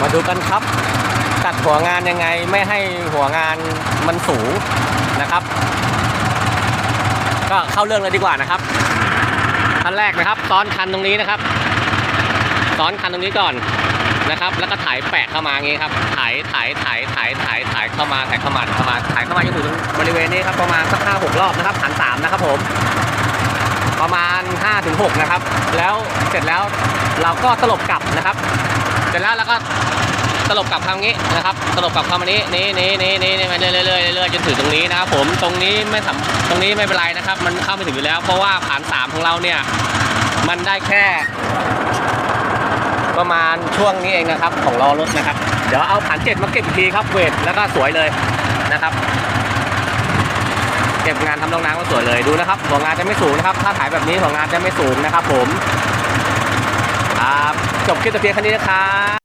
มาดูกันครับ ตัดหัวงานยังไงไม่ให้หัวงานมันสูงนะครับ ก็เข้าเรื่องเลยดีกว่านะครับขั้นแรกนะครับ ซ้อนคันตรงนี้นะครับ ซ้อนคันตรงนี้ก่อนนะครับ แล้วก็ถ่ายแปะเข้ามาอย่างงี้ครับถ่ายถ่ายถ่ายถ่ายถ่ายถ่ายเข้ามาถ่ายเข้ามาเข้ามาถ่ายเข้ามาจนถึงบริเวณนี้ครับประมาณสักห้าหกรอบนะครับหันสามนะครับผมประมาณ5ถึง6นะครับ แล้วเสร็จแล้วเราก็ตลบกลับนะครับ เสร็จแล้วเราก็ ตลบกลับทางนี้นะครับตลบกลับเข้ามานี้นี้นี้นี้นี้นี้มาเรื่อยๆเรื่อยๆเรื่อยจนถึงตรงนี้นะครับผมตรงนี้ไม่สำตรงนี้ไม่เป็นไรนะครับ มันเข้าไม่ถึงอยู่แล้ว เพราะว่าผ่านสามของเราเนี่ยมันได้แค่ ประมาณช่วงนี้เองนะครับ ของล้อรถนะครับ เดี๋ยวเอาผ่านเจ็ดมาเก็บอีกทีครับเวทแล้วก็สวยเลยนะครับเก็บงานทำรองน้ำก็สวยเลยดูนะครับหัวงานจะไม่สูงนะครับ ถ้าถ่ายแบบนี้หัวงานจะไม่สูงนะครับ ผมครับจบคลิปแต่เพียงแค่นี้นะครับ